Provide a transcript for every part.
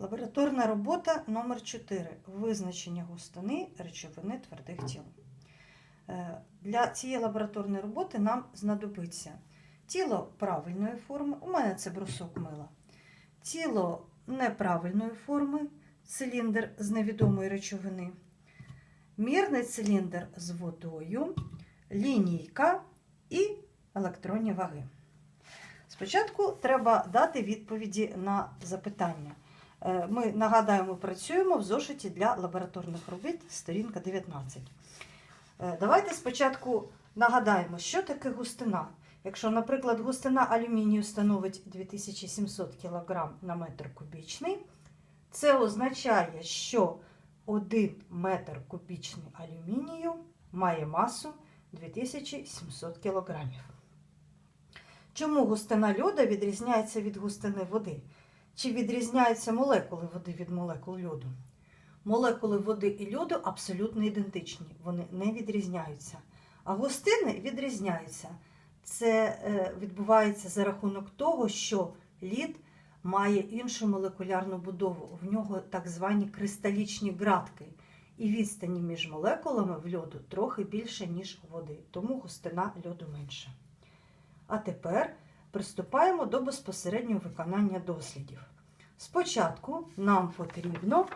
Лабораторна робота номер 4 Визначення густини речовини твердих тіл. Е, Для цієї лабораторної роботи нам знадобиться тіло правильної форми, у мене це брусок мила, тіло неправильної форми, циліндр з невідомої речовини, мірний циліндр з водою, лінійка і електронні ваги. Спочатку треба дати відповіді на запитання. Е, Ми нагадаємо, працюємо в зошиті для лабораторних робіт, сторінка 19. Е, Давайте спочатку нагадаємо, що таке густина. Якщо, наприклад, густина алюмінію становить 2700 кг на метр кубічний, це означає, що 1 метр кубічний алюмінію має масу 2700 кг. Чому густина льоду відрізняється від густини води? Чи відрізняються молекули води від молекул льоду? Молекули води і льоду абсолютно ідентичні, вони не відрізняються. А густини відрізняються. Це е, відбувається за рахунок того, що лід має іншу молекулярну будову. В нього так звані кристалічні ґратки. І відстані між молекулами в льоду трохи більше, ніж води, тому густина льоду менша. А тепер приступаємо до безпосереднього виконання дослідів. Спочатку нам потрібно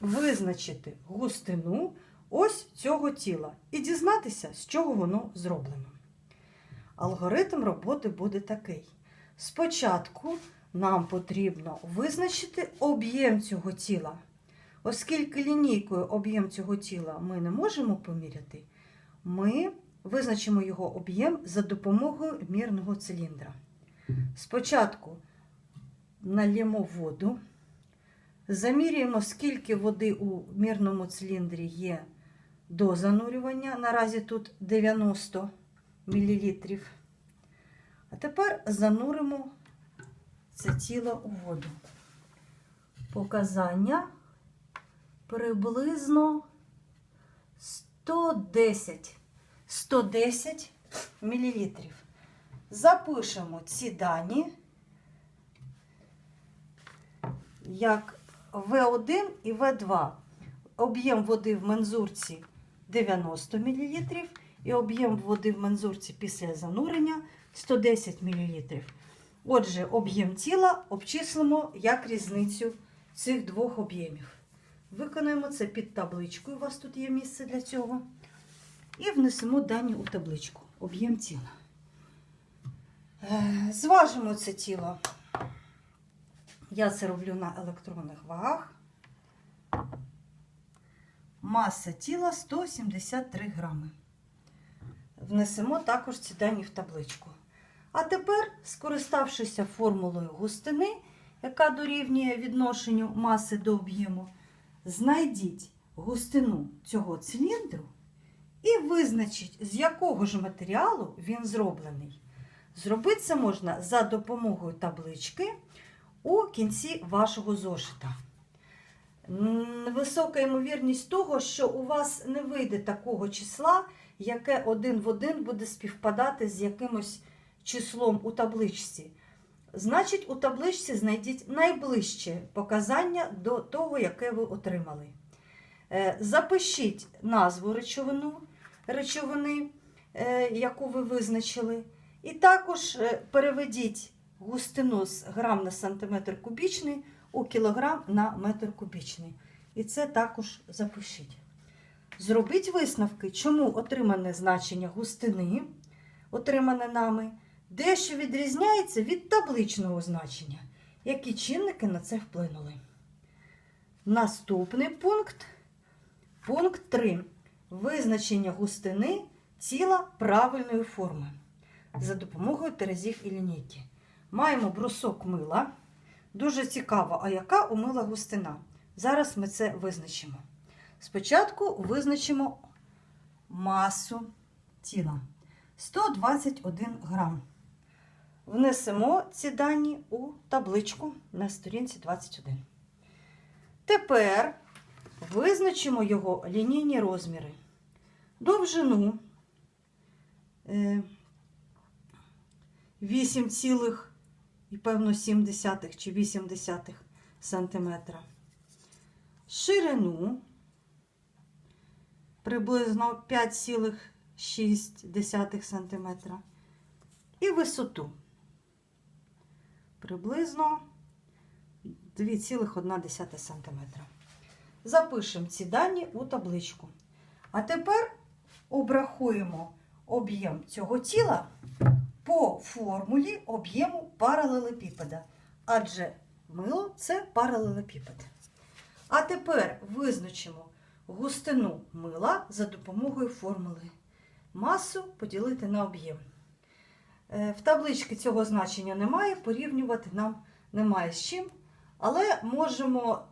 визначити густину ось цього тіла і дізнатися, з чого воно зроблено. Алгоритм роботи буде такий. Спочатку нам потрібно визначити об'єм цього тіла. Оскільки лінійкою об'єм цього тіла ми не можемо поміряти, ми визначимо його об'єм за допомогою мірного циліндра. Спочатку налємо воду, замірюємо, скільки води у мірному циліндрі є до занурювання. Наразі тут 90 мл. А тепер зануримо це тіло у воду. Показання приблизно 110 110 мл. Запишемо ці дані як В1 і В2. Об'єм води в мензурці 90 мл і об'єм води в мензурці після занурення 110 мл. Отже, об'єм тіла обчислимо як різницю цих двох об'ємів. Виконаємо це під табличкою. У вас тут є місце для цього. І внесемо дані у табличку. Об'єм тіла. Е, Зважимо це тіло. Я це роблю на електронних вагах. Маса тіла 173 грами. Внесемо також ці дані в табличку. А тепер, скориставшися формулою густини, яка дорівнює відношенню маси до об'єму, знайдіть густину цього циліндру і визначіть, з якого ж матеріалу він зроблений. Зробити це можна за допомогою таблички у кінці вашого зошита. Висока ймовірність того, що у вас не вийде такого числа, яке один в один буде співпадати з якимось числом у табличці. Значить, у табличці знайдіть найближче показання до того, яке ви отримали. Е, Запишіть назву речовину, речовини, е, яку ви визначили, і також е, переведіть густину з грам на сантиметр кубічний у кілограм на метр кубічний. І це також запишіть. Зробіть висновки, чому отримане значення густини, отримане нами, дещо відрізняється від табличного значення, які чинники на це вплинули. Наступний пункт пункт 3. Визначення густини тіла правильної форми за допомогою терезів і лінійки. Маємо брусок мила. Дуже цікаво, а яка у мила густина? Зараз ми це визначимо. Спочатку визначимо масу тіла 121 грам. Внесемо ці дані у табличку на сторінці 21. Тепер визначимо його лінійні розміри. Довжину е, 8, і певно 7 чи 8 десятих см, ширину приблизно 5,6 см і висоту приблизно 2,1 см. Запишемо ці дані у табличку. А тепер обрахуємо об'єм цього тіла по формулі об'єму паралелепіпеда. Адже мило це паралелепіпед. А тепер визначимо густину мила за допомогою формули. Масу поділити на об'єм. Е, В табличці цього значення немає, порівнювати нам немає з чим. Але можемо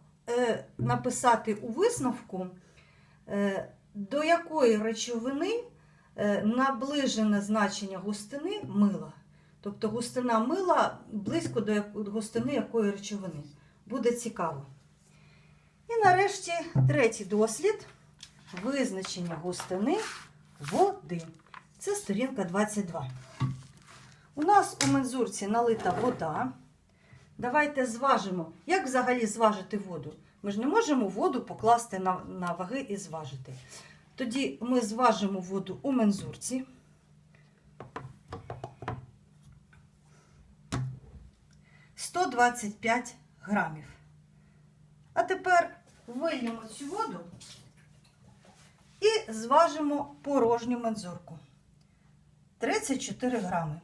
написати у висновку, е, до якої речовини е, наближене значення густини мила. Тобто густина мила близько до густини якої речовини. Буде цікаво. І нарешті третій дослід визначення густини води. Це сторінка 22. У нас у мензурці налита вода. Давайте зважимо, як взагалі зважити воду. Ми ж не можемо воду покласти на, на ваги і зважити. Тоді ми зважимо воду у мензурці. Сто двадцять п'ять грамів. А тепер вильємо цю воду і зважимо порожню мензурку. 34 грами.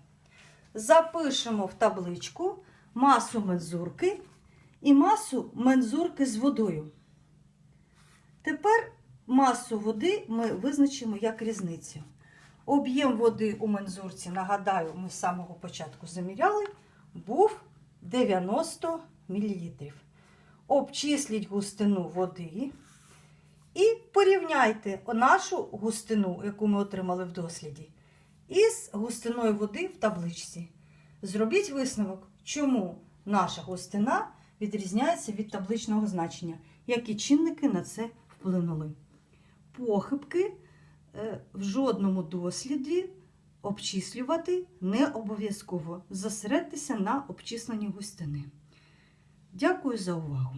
Запишемо в табличку масу мензурки і масу мензурки з водою. Тепер масу води ми визначимо як різницю. Об'єм води у мензурці, нагадаю, ми з самого початку заміряли, був 90 мл. Обчисліть густину води і порівняйте нашу густину, яку ми отримали в досліді, із густиною води в табличці. Зробіть висновок, чому наша гостина відрізняється від табличного значення, які чинники на це вплинули. Похибки е, в жодному досліді обчислювати не обов'язково. Зосередьтеся на обчисленні густини. Дякую за увагу!